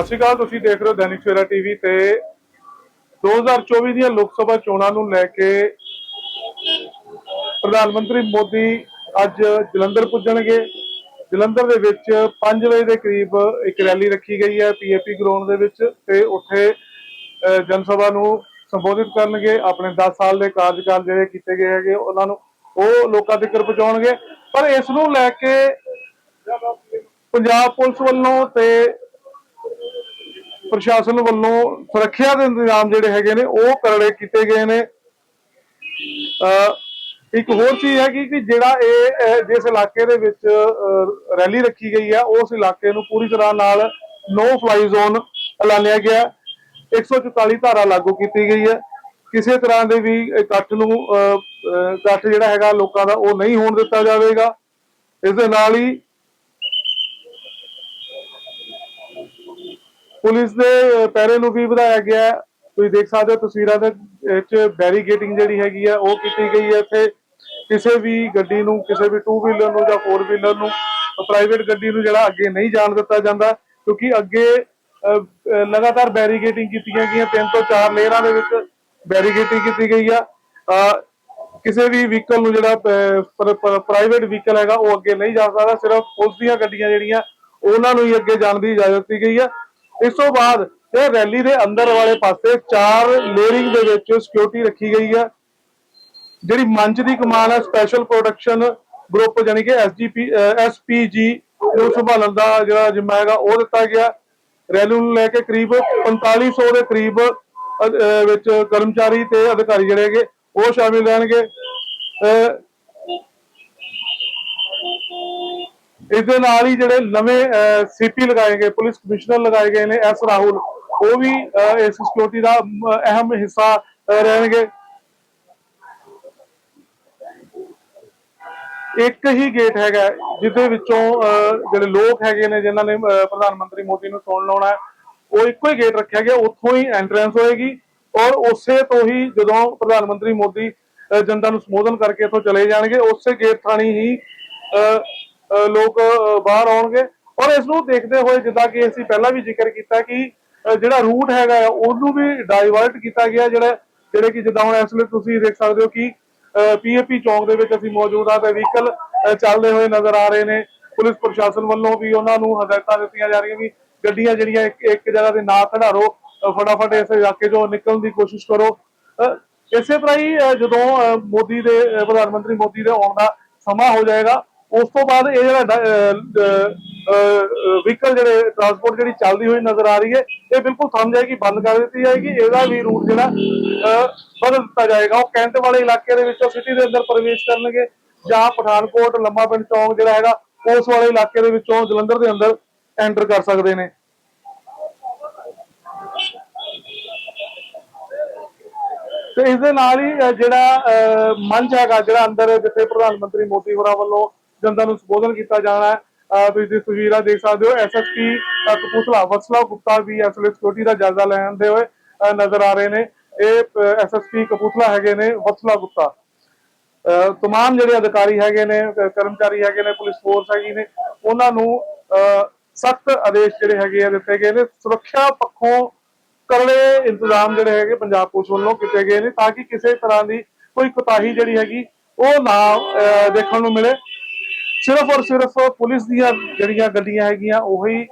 ਸਤਿ ਸ਼੍ਰੀ ਅਕਾਲ ਤੁਸੀਂ ਦੇਖ ਰਹੇ ਹੋ ਦੈਨਿਕ ਸਵੇਰਾ ਟੀਵੀ ਤੇ 2024 ਦੀਆਂ ਲੋਕ ਸਭਾ ਚੋਣਾਂ ਨੂੰ ਲੈ ਕੇ ਪ੍ਰਧਾਨ ਮੰਤਰੀ ਮੋਦੀ ਅੱਜ ਜਲੰਧਰ ਪੁੱਜਣਗੇ। ਜਲੰਧਰ ਦੇ ਵਿੱਚ 5 ਵਜੇ ਦੇ ਕਰੀਬ ਇੱਕ ਰੈਲੀ ਰੱਖੀ ਗਈ ਹੈ ਪੀਏਪੀ ਗਰਾਊਂਡ ਦੇ ਵਿੱਚ ਤੇ ਉੱਥੇ ਅਹ, ਜਨ ਸਭਾ ਨੂੰ ਸੰਬੋਧਿਤ ਕਰਨਗੇ। ਆਪਣੇ 10 ਸਾਲ ਦੇ ਕਾਰਜਕਾਲ ਜਿਹੜੇ ਕੀਤੇ ਗਏ ਹੈਗੇ ਉਹਨਾਂ ਨੂੰ ਉਹ ਲੋਕਾਂ ਤੱਕ ਪਹੁੰਚਾਉਣਗੇ। ਪਰ ਇਸ ਨੂੰ ਲੈ ਕੇ ਪੰਜਾਬ ਪੁਲਿਸ ਵੱਲੋਂ ਤੇ ਪ੍ਰਸ਼ਾਸਨ ਵੱਲੋਂ ਸੁਰੱਖਿਆ ਦੇ ਇੰਤਜ਼ਾਮ ਜਿਹੜੇ ਹੈਗੇ ਨੇ ਉਹ ਕਰੜੇ ਕੀਤੇ ਗਏ ਨੇ। ਇੱਕ ਹੋਰ ਚੀਜ਼ ਹੈ ਕਿ ਜਿਹੜਾ ਇਹ ਜਿਸ ਇਲਾਕੇ ਦੇ ਵਿੱਚ ਰੈਲੀ ਰੱਖੀ ਗਈ ਹੈ ਉਸ ਇਲਾਕੇ ਨੂੰ ਪੂਰੀ ਤਰ੍ਹਾਂ ਨਾਲ ਨੋ ਫਲਾਈ ਜ਼ੋਨ ਐਲਾਨਿਆ ਗਿਆ ਹੈ। 144 ਧਾਰਾ ਲਾਗੂ ਕੀਤੀ ਗਈ ਹੈ। ਕਿਸੇ ਤਰ੍ਹਾਂ ਦੇ ਵੀ ਇਕੱਠ ਨੂੰ ਅਹ, ਇਕੱਠ ਜਿਹੜਾ ਹੈਗਾ ਲੋਕਾਂ ਦਾ ਉਹ ਨਹੀਂ ਹੋਣ ਦਿੱਤਾ ਜਾਵੇਗਾ। ਇਸ ਦੇ ਨਾਲ ਹੀ ਪੁਲਿਸ ਦੇ ਅਹ, ਪਹਿਰੇ ਨੂੰ ਵੀ ਵਧਾਇਆ ਗਿਆ ਹੈ। ਤੁਸੀਂ ਦੇਖ ਸਕਦੇ ਹੋ ਤਸਵੀਰਾਂ ਦੇ ਵਿੱਚ ਬੈਰੀਗੇਟਿੰਗ ਜਿਹੜੀ ਹੈਗੀ ਆ ਉਹ ਕੀਤੀ ਗਈ ਹੈ ਇੱਥੇ। ਕਿਸੇ ਵੀ ਗੱਡੀ ਨੂੰ ਕਿਸੇ ਵੀ ਟੂ ਵੀਲਰ ਨੂੰ ਜਾਂ ਫੋਰ ਵੀਲਰ ਨੂੰ ਪ੍ਰਾਈਵੇਟ ਗੱਡੀ ਨੂੰ ਜਿਹੜਾ ਅੱਗੇ ਨਹੀਂ ਜਾਣ ਦਿੱਤਾ ਜਾਂਦਾ ਕਿਉਂਕਿ ਅੱਗੇ ਲਗਾਤਾਰ ਬੈਰੀਗੇਟਿੰਗ ਕੀਤੀਆਂ ਗਈਆਂ। ਤਿੰਨ ਤੋਂ ਚਾਰ ਲੇਅਰਾਂ ਦੇ ਵਿੱਚ ਬੈਰੀਗੇਟਿੰਗ ਕੀਤੀ ਗਈ ਆ। ਕਿਸੇ ਵੀ ਵਹੀਕਲ ਨੂੰ ਜਿਹੜਾ ਪ੍ਰਾਈਵੇਟ ਵਹੀਕਲ ਹੈਗਾ ਉਹ ਅੱਗੇ ਨਹੀਂ ਜਾ ਸਕਦਾ। ਸਿਰਫ ਪੁਲਿਸ ਦੀਆਂ ਗੱਡੀਆਂ ਜਿਹੜੀਆਂ ਉਹਨਾਂ ਨੂੰ ਹੀ ਅੱਗੇ ਜਾਣ ਦੀ ਇਜਾਜ਼ਤ ਦਿੱਤੀ ਗਈ ਹੈ ਇਸ ਤੋਂ ਬਾਅਦ ਇਹ ਰੈਲੀ ਦੇ ਅੰਦਰ ਵਾਲੇ ਪਾਸੇ ਚਾਰ ਲੇਅਰਿੰਗ ਦੇ ਵਿੱਚ ਸਿਕਿਉਰਿਟੀ ਰੱਖੀ ਗਈ ਹੈ। ਜਿਹੜੀ ਮੰਚ ਦੀ ਕਮਾਨ ਹੈ ਸਪੈਸ਼ਲ ਪ੍ਰੋਡਕਸ਼ਨ ਗਰੁੱਪ ਜਾਨੀ ਕਿ ਐਸਜੀਪੀ ਐਸਪੀਜੀ ਨੂੰ ਸੰਭਾਲਣ ਦਾ ਜਿਹੜਾ ਜ਼ਿੰਮਾ ਹੈਗਾ, ਉਹ ਦਿੱਤਾ ਗਿਆ। ਰੈਲੀ ਨੂੰ ਲੈ ਕੇ ਕਰੀਬ 4500 ਦੇ ਕਰੀਬ ਵਿੱਚ ਕਰਮਚਾਰੀ ਤੇ ਅਧਿਕਾਰੀ ਜਿਹੜੇ ਹੈਗੇ, ਉਹ ਸ਼ਾਮਿਲ ਰਹਿਣਗੇ। ਇਸ ਦੇ ਨਾਲ ਹੀ ਜਿਹੜੇ ਨਵੇਂ ਸੀਪੀ ਲਗਾਏ ਗਏ ਪੁਲਿਸ ਕਮਿਸ਼ਨਰ ਲਗਾਏ ਗਏ ਨੇ ਐਸ ਰਾਹੁਲ ਉਹ ਵੀ ਇਸ ਸਿਕਿਉਰਿਟੀ ਦਾ ਅਹਿਮ ਹਿੱਸਾ ਰਹਿਣਗੇ। ਇੱਕ ਹੀ ਗੇਟ ਹੈਗਾ ਜਿਹਦੇ ਵਿੱਚੋਂ ਅਹ, ਜਿਹੜੇ ਲੋਕ ਹੈਗੇ ਨੇ ਜਿਨ੍ਹਾਂ ਨੇ ਪ੍ਰਧਾਨ ਮੰਤਰੀ ਮੋਦੀ ਨੂੰ ਚੋਣ ਲਾਉਣਾ ਉਹ ਇੱਕੋ ਹੀ ਗੇਟ ਰੱਖਿਆ ਗਿਆ ਉੱਥੋਂ ਹੀ ਐਂਟਰੈਂਸ ਹੋਏਗੀ ਔਰ ਉਸੇ ਤੋਂ ਹੀ ਜਦੋਂ ਪ੍ਰਧਾਨ ਮੰਤਰੀ ਮੋਦੀ ਜਨਤਾ ਨੂੰ ਸੰਬੋਧਨ ਕਰਕੇ ਇੱਥੋਂ ਚਲੇ ਜਾਣਗੇ ਉਸੇ ਗੇਟ ਥਾਣੀ ਹੀ ਅਹ, ਲੋਕ ਬਾਹਰ ਆਉਣਗੇ। ਔਰ ਇਸ ਨੂੰ ਦੇਖਦੇ ਹੋਏ ਜਿੱਦਾਂ ਕਿ ਅਸੀਂ ਪਹਿਲਾਂ ਵੀ ਜ਼ਿਕਰ ਕੀਤਾ ਕਿ ਜਿਹੜਾ ਰੂਟ ਹੈਗਾ ਉਹਨੂੰ ਵੀ ਡਾਈਵਰਟ ਕੀਤਾ ਗਿਆ, ਜਿਹੜਾ, ਜਿਹੜੇ ਕਿ ਜਿੱਦਾਂ ਹੁਣ ਇਸ ਵੇਲੇ ਤੁਸੀਂ ਦੇਖ ਸਕਦੇ ਹੋ ਕਿ ਪੀਏਪੀ ਚੌਂਕ ਦੇ ਵਿੱਚ ਅਸੀਂ ਮੌਜੂਦ ਆ ਤੇ ਵਹੀਕਲ ਚੱਲਦੇ ਹੋਏ ਨਜ਼ਰ ਆ ਰਹੇ ਨੇ। ਪੁਲਿਸ ਪ੍ਰਸ਼ਾਸਨ ਵੱਲੋਂ ਵੀ ਉਹਨਾਂ ਨੂੰ ਹਦਾਇਤਾਂ ਦਿੱਤੀਆਂ ਜਾ ਰਹੀਆਂ ਵੀ ਗੱਡੀਆਂ ਜਿਹੜੀਆਂ ਇੱਕ ਇੱਕ ਜਗ੍ਹਾ ਤੇ ਨਾ ਖੜਾਰੋ ਫਟਾਫਟ ਇਸ ਇਲਾਕੇ ਚੋਂ ਨਿਕਲਣ ਦੀ ਕੋਸ਼ਿਸ਼ ਕਰੋ। ਇਸੇ ਤਰ੍ਹਾਂ ਹੀ ਜਦੋਂ, ਅਹ, ਮੋਦੀ ਦੇ ਪ੍ਰਧਾਨ ਮੰਤਰੀ ਮੋਦੀ ਦੇ ਆਉਣ ਦਾ ਸਮਾਂ ਹੋ ਜਾਏਗਾ ਉਸ ਤੋਂ ਬਾਅਦ ਇਹ ਜਿਹੜਾ ਵਹੀਕਲ ਜਿਹੜੇ ਟਰਾਂਸਪੋਰਟ ਜਿਹੜੀ ਚੱਲਦੀ ਹੋਈ ਨਜ਼ਰ ਆ ਰਹੀ ਹੈ ਇਹ ਬਿਲਕੁਲ ਥੰਮ ਜਾਏਗੀ ਬੰਦ ਕਰ ਦਿੱਤੀ ਜਾਏਗੀ ਇਹਦਾ ਵੀ ਰੂਟ ਜਿਹੜਾ ਬਦਲ ਦਿੱਤਾ ਜਾਏਗਾ। ਉਹ ਕੈਂਟ ਵਾਲੇ ਇਲਾਕੇ ਦੇ ਵਿੱਚੋਂ ਸਿਟੀ ਦੇ ਅੰਦਰ ਪ੍ਰਵੇਸ਼ ਕਰਨਗੇ ਜਾਂ ਪਠਾਨਕੋਟ ਲੰਮਾ ਪਿੰਡ ਚੌਂਕ ਜਿਹੜਾ ਹੈਗਾ ਉਸ ਵਾਲੇ ਇਲਾਕੇ ਦੇ ਵਿੱਚੋਂ ਜਲੰਧਰ ਦੇ ਅੰਦਰ ਐਂਟਰ ਕਰ ਸਕਦੇ ਨੇ। ਤੇ ਇਸ ਦੇ ਨਾਲ ਹੀ ਜਿਹੜਾ ਅਹ, ਮੰਚ ਹੈਗਾ ਜਿਹੜਾ ਅੰਦਰ ਜਿੱਥੇ ਪ੍ਰਧਾਨ ਮੰਤਰੀ ਮੋਦੀ ਹੋਰਾਂ ਵੱਲੋਂ ਜਨਤਾ ਨੂੰ ਸੰਬੋਧਨ ਕੀਤਾ ਜਾਣਾ ਹੈ। ਤੁਸੀਂ ਇਹ ਤਸਵੀਰਾਂ ਦੇਖ ਸਕਦੇ ਹੋ ਐਸਐਸਪੀ ਕਪੂਰਥਲਾ ਵਸਲਾ ਗੁਪਤਾ ਵੀ ਇਸ ਵੇਲੇ ਸਿਕਿਉਰਿਟੀ ਦਾ ਜਾਇਜ਼ਾ ਲੈਣ ਹੋਏ ਨਜ਼ਰ ਆ ਰਹੇ ਨੇ। ਇਹ ਐਸਐਸਪੀ ਕਪੂਰਥਲਾ ਹੈਗੇ ਨੇ ਵਸਲਾ ਗੁਪਤਾ। ਅਹ, ਜਿਹੜੇ ਅਧਿਕਾਰੀ ਹੈਗੇ ਨੇ ਕਰਮਚਾਰੀ ਹੈਗੇ ਨੇ ਪੁਲਿਸ ਫੋਰਸ ਹੈਗੀ ਨੇ ਉਹਨਾਂ ਨੂੰ ਸਖਤ ਆਦੇਸ਼ ਜਿਹੜੇ ਹੈਗੇ ਆ ਦਿੱਤੇ ਗਏ ਨੇ। ਸੁਰੱਖਿਆ ਪੱਖੋਂ ਕਰਲੇ ਇੰਤਜ਼ਾਮ ਜਿਹੜੇ ਹੈਗੇ ਪੰਜਾਬ ਪੁਲਿਸ ਵੱਲੋਂ ਕੀਤੇ ਗਏ ਨੇ ਤਾਂ ਕਿ ਕਿਸੇ ਤਰ੍ਹਾਂ ਦੀ ਕੋਈ ਕੁਤਾਹੀ ਜਿਹੜੀ ਹੈਗੀ ਉਹ ਨਾ ਦੇਖਣ ਨੂੰ ਮਿਲੇ। ਸਿਰਫ ਔਰ ਸਿਰਫ ਪੁਲਿਸ ਦੀਆਂ ਜਿਹੜੀਆਂ ਗੱਡੀਆਂ ਹੈਗੀਆਂ ਉਹੀ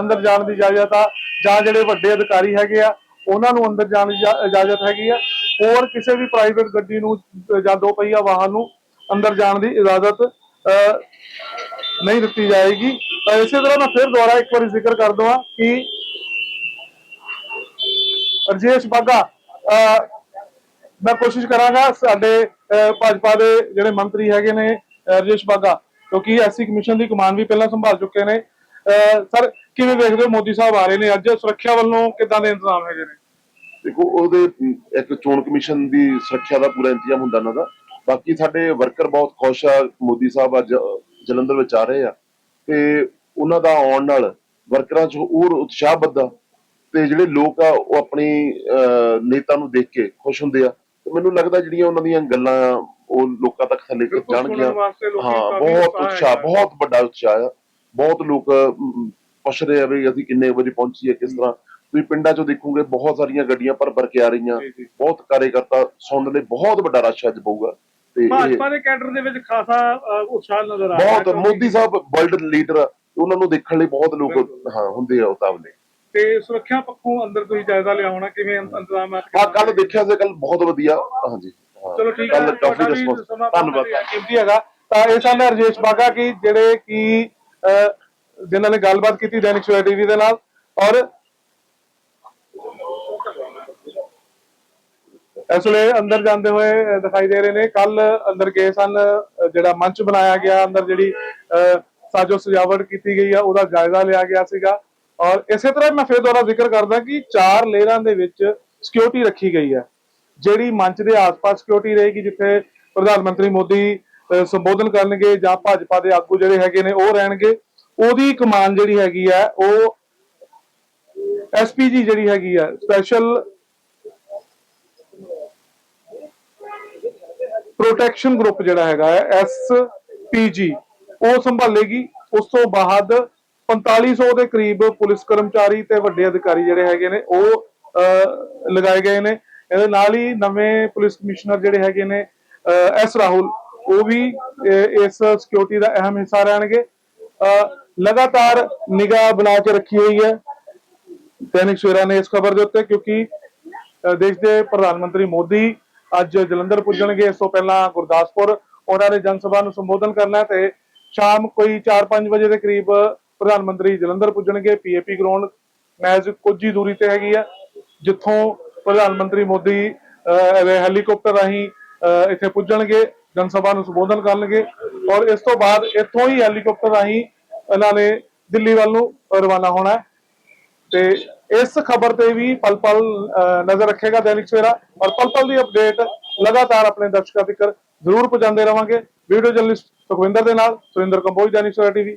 ਅੰਦਰ ਜਾਣ ਦੀ ਇਜਾਜ਼ਤ ਆ ਜਾਂ ਜਿਹੜੇ ਵੱਡੇ ਅਧਿਕਾਰੀ ਹੈਗੇ ਆ ਉਹਨਾਂ ਨੂੰ ਅੰਦਰ ਜਾਣ ਦੀ ਇਜਾਜ਼ਤ ਹੈਗੀ ਆ। ਹੋਰ ਕਿਸੇ ਵੀ ਪ੍ਰਾਈਵੇਟ ਗੱਡੀ ਨੂੰ ਜਾਂ ਦੋ ਪਹੀਆ ਵਾਹਨ ਨੂੰ ਅੰਦਰ ਜਾਣ ਦੀ ਇਜਾਜ਼ਤ ਅਹ, ਨਹੀਂ ਦਿੱਤੀ ਜਾਏਗੀ। ਤਾਂ ਇਸੇ ਤਰ੍ਹਾਂ ਮੈਂ ਫਿਰ ਦੁਬਾਰਾ ਇੱਕ ਵਾਰੀ ਜ਼ਿਕਰ ਕਰ ਦਵਾਂ ਕਿ ਰਜੇਸ਼ ਬਾਗਾ ਅਹ, ਮੈਂ ਕੋਸ਼ਿਸ਼ ਕਰਾਂਗਾ ਸਾਡੇ ਅਹ, ਭਾਜਪਾ ਦੇ ਜਿਹੜੇ ਮੰਤਰੀ ਹੈਗੇ ਨੇ ਅਹ, ਰਜੇਸ਼ ਬਾਗਾ ਕਿਉਂਕਿ ਐਸਸੀ ਕਮਿਸ਼ਨ ਦੀ ਕਮਾਨ ਵੀ ਪਹਿਲਾਂ ਸੰਭਾਲ ਚੁੱਕੇ ਨੇ। ਸਰ ਕਿਵੇਂ ਵੇਖਦੇ ਹੋ ਮੋਦੀ ਸਾਹਿਬ ਆ ਰਹੇ ਨੇ ਅੱਜ? ਸੁਰੱਖਿਆ ਵੱਲੋਂ ਕਿੱਦਾਂ ਦੇ ਇੰਤਜ਼ਾਮ ਹੈਗੇ ਨੇ? ਦੇਖੋ ਉਹਦੇ ਇੱਕ ਚੋਣ ਕਮਿਸ਼ਨ ਦੀ ਸੁਰੱਖਿਆ ਦਾ ਪੂਰਾ ਇੰਤਜ਼ਾਮ ਹੁੰਦਾ ਇਹਨਾਂ ਦਾ। ਬਾਕੀ ਸਾਡੇ ਵਰਕਰ ਬਹੁਤ ਖੁਸ਼ ਆ ਮੋਦੀ ਸਾਹਿਬ ਅੱਜ ਜਲੰਧਰ ਵਿੱਚ ਆ ਰਹੇ ਆ। ਤੇ ਉਹਨਾਂ ਦਾ ਆਉਣ ਨਾਲ ਵਰਕਰਾਂ 'ਚ ਹੋਰ ਉਤਸ਼ਾਹ ਵੱਧਦਾ। ਤੇ ਜਿਹੜੇ ਲੋਕ ਆ ਉਹ ਆਪਣੀ ਅ, ਨੇਤਾ ਨੂੰ ਦੇਖ ਕੇ ਖੁਸ਼ ਹੁੰਦੇ ਆ। ਤੇ ਮੈਨੂੰ ਲੱਗਦਾ ਜਿਹੜੀਆਂ ਉਹਨਾਂ ਦੀਆਂ ਗੱਲਾਂ ਉਹ ਲੋਕਾਂ ਤੱਕ ਥੱਲੇ ਤੱਕ ਜਾਣਗੀਆਂ। ਹਾਂ ਬਹੁਤ ਉਤਸ਼ਾਹ। ਬਹੁਤ ਵੱਡਾ ਉਤਸ਼ਾਹ ਆ। ਬਹੁਤ ਲੋਕ ਪੁੱਛ ਰਹੇ ਆ ਵੀ ਅਸੀਂ ਕਿੰਨੇ ਵਜੇ ਪਹੁੰਚੀਏ ਕਿਸ ਤਰ੍ਹਾਂ। ਤੁਸੀਂ ਪਿੰਡਾਂ 'ਚੋਂ ਦੇਖੋਗੇ ਬਹੁਤ ਸਾਰੀਆਂ ਗੱਡੀਆਂ ਭਰ ਭਰ ਕੇ ਆ ਰਹੀਆਂ। ਬਹੁਤ ਕਾਰਜਕਰਤਾ ਸੁਣਨ ਲਈ ਬਹੁਤ ਵੱਡਾ ਰਸ਼ ਅੱਜ ਪਊਗਾ। ਤੇ ਭਾਜਪਾ ਦੇ ਕੈਡਰ ਦੇ ਵਿੱਚ ਖਾਸਾ ਉਤਸ਼ਾਹ ਨਜ਼ਰ ਆ ਰਿਹਾ ਬਹੁਤ ਮੋਦੀ ਸਾਹਿਬ ਵਰਲਡ ਲੀਡਰ ਉਹਨਾਂ ਨੂੰ ਦੇਖਣ ਲਈ ਬਹੁਤ ਲੋਕ ਹਾਂ ਹੁੰਦੇ ਆ ਉਤਾਵਲੇ ਤੇ ਸੁਰੱਖਿਆ ਪੱਖੋਂ ਅੰਦਰ ਤੁਸੀਂ ਜਾਇਜ਼ਾ ਲਿਆਉਣਾ ਕਿਵੇਂ ਇੰਤ- ਇੰਤਜ਼ਾਮਾਤ ਹਾਂ? ਕੱਲ ਦੇਖਿਆ ਸੀ ਕੱਲ ਬਹੁਤ ਵਧੀਆ। ਹਾਂਜੀ। ਚਲੋ ਠੀਕ ਹੈ ਕਾਫੀ ਰਿਸਪੌਂਸ ਧੰਨਵਾਦ। ਕੀਮਤੀ ਹੈਗਾ। ਤਾਂ ਇਹ ਸਨ ਰਜੇਸ਼ ਬਾਗਾ ਕੀ ਜਿਹੜੇ ਕਿ ਜਿਨ੍ਹਾਂ ਨੇ ਗੱਲਬਾਤ ਕੀਤੀ ਦੈਨਿਕ ਸਵੇਰਾ ਟੀਵੀ ਦੇ ਨਾਲ ਔਰ ਇਸ ਵੇਲੇ ਅੰਦਰ ਜਾਂਦੇ ਹੋਏ ਦਿਖਾਈ ਦੇ ਰਹੇ ਨੇ। ਕੱਲ ਅੰਦਰ ਗਏ ਸਨ ਜਿਹੜਾ ਮੰਚ ਬਣਾਇਆ ਗਿਆ ਅੰਦਰ ਜਿਹੜੀ ਸਾਜੋ ਸਜਾਵਟ ਕੀਤੀ ਗਈ ਆ ਉਹਦਾ ਜਾਇਜ਼ਾ ਲਿਆ ਗਿਆ ਸੀਗਾ। ਔਰ ਇਸੇ ਤਰ੍ਹਾਂ ਮੈਂ ਫਿਰ ਦੁਬਾਰਾ ਜ਼ਿਕਰ ਕਰਦਾ ਕਿ ਚਾਰ ਲੇਅਰਾਂ ਦੇ ਵਿੱਚ ਸਿਕਿਉਰਿਟੀ ਰੱਖੀ ਗਈ ਹੈ, ਜਿਹੜੀ ਮੰਚ ਦੇ ਆਸ-ਪਾਸ ਸਿਕਿਉਰਿਟੀ ਰਹੇਗੀ, ਜਿੱਥੇ ਪ੍ਰਧਾਨ ਮੰਤਰੀ ਮੋਦੀ ਸੰਬੋਧਨ ਕਰਨਗੇ ਜਾਂ ਭਾਜਪਾ ਦੇ ਆਗੂ ਜਿਹੜੇ ਹੈਗੇ ਨੇ, ਉਹ ਰਹਿਣਗੇ। ਉਹਦੀ ਕਮਾਨ ਜਿਹੜੀ ਹੈਗੀ ਹੈ, ਉਹ ਐਸਪੀਜੀ ਜਿਹੜੀ ਹੈਗੀ ਹੈ ਸਪੈਸ਼ਲ ਪ੍ਰੋਟੈਕਸ਼ਨ ਗਰੁੱਪ ਜਿਹੜਾ ਹੈਗਾ ਹੈ ਐਸਪੀਜੀ ਉਹ ਸੰਭਾਲੇਗੀ। ਉਸ ਤੋਂ ਬਾਅਦ 4500 ਦੇ ਕਰੀਬ ਪੁਲਿਸ ਕਰਮਚਾਰੀ ਤੇ ਵੱਡੇ ਅਧਿਕਾਰੀ ਜਿਹੜੇ ਹੈਗੇ ਨੇ, ਉਹ ਲਗਾਏ ਗਏ ਨੇ। ਇਹਦੇ ਨਾਲ ਹੀ ਨਵੇਂ ਪੁਲਿਸ ਕਮਿਸ਼ਨਰ ਜਿਹੜੇ ਹੈਗੇ ਨੇ ਐਸ ਰਾਹੁਲ, ਉਹ ਵੀ ਇਸ ਸਿਕਿਉਰਿਟੀ ਦਾ ਅਹਿਮ ਹਿੱਸਾ ਰਹਿਣਗੇ। ਲਗਾਤਾਰ ਨਿਗਾਹ ਬਣਾ ਕੇ ਰੱਖੀ ਹੋਈ ਹੈ। ਦੈਨਿਕ ਸਵੇਰਾ ਨੇ ਇਸ ਖਬਰ ਦੇ ਉੱਤੇ, ਕਿਉਂਕਿ ਦੇਸ਼ ਦੇ ਪ੍ਰਧਾਨ ਮੰਤਰੀ ਮੋਦੀ ਅੱਜ ਜਲੰਧਰ ਪੁੱਜਣਗੇ। ਇਸ ਤੋਂ ਪਹਿਲਾਂ ਗੁਰਦਾਸਪੁਰ, ਉਹਨਾਂ ਨੇ ਜਨ ਸਭਾ ਨੂੰ ਸੰਬੋਧਨ ਕਰਨਾ ਤੇ ਸ਼ਾਮ ਕੋਈ 4-5 ਵਜੇ ਦੇ ਕਰੀਬ ਪ੍ਰਧਾਨ ਮੰਤਰੀ ਜਲੰਧਰ ਪੁੱਜਣਗੇ ਪੀਏਪੀ ਗਰਾਊਂਡ ਮੈਚ ਕੁਝ ਹੀ ਦੂਰੀ ਤੇ ਹੈਗੀ ਆ ਜਿੱਥੋਂ ਪ੍ਰਧਾਨ ਮੰਤਰੀ ਮੋਦੀ ਅ, ਹੈਲੀਕਾਪਟਰ ਰਾਹੀਂ ਇੱਥੇ ਪੁੱਜਣਗੇ ਜਨ ਸਭਾ ਨੂੰ ਸੰਬੋਧਨ ਕਰਨਗੇ ਔਰ ਇਸ ਤੋਂ ਬਾਅਦ ਇੱਥੋਂ ਹੀ ਹੈਲੀਕਾਪਟਰ ਰਾਹੀਂ ਇਹਨਾਂ ਨੇ ਦਿੱਲੀ ਵੱਲ ਨੂੰ ਰਵਾਨਾ ਹੋਣਾ ਤੇ ਇਸ ਖਬਰ ਤੇ ਵੀ ਪਲ ਪਲ ਅਹ, ਨਜ਼ਰ ਰੱਖੇਗਾ ਦੈਨਿਕ ਸਵੇਰਾ ਔਰ ਪਲ ਪਲ ਦੀ ਅਪਡੇਟ ਲਗਾਤਾਰ ਆਪਣੇ ਦਰਸ਼ਕਾਂ ਤੱਕ ਜ਼ਰੂਰ ਪਹੁੰਚਾਉਂਦੇ ਰਵਾਂਗੇ। ਵੀਡੀਓ ਜਰਨਲਿਸਟ ਸੁਖਵਿੰਦਰ ਦੇ ਨਾਲ ਸੁਰਿੰਦਰ ਕੰਬੋਜ ਦੈਨਿਕ ਸਵੇਰਾ ਟੀਵੀ।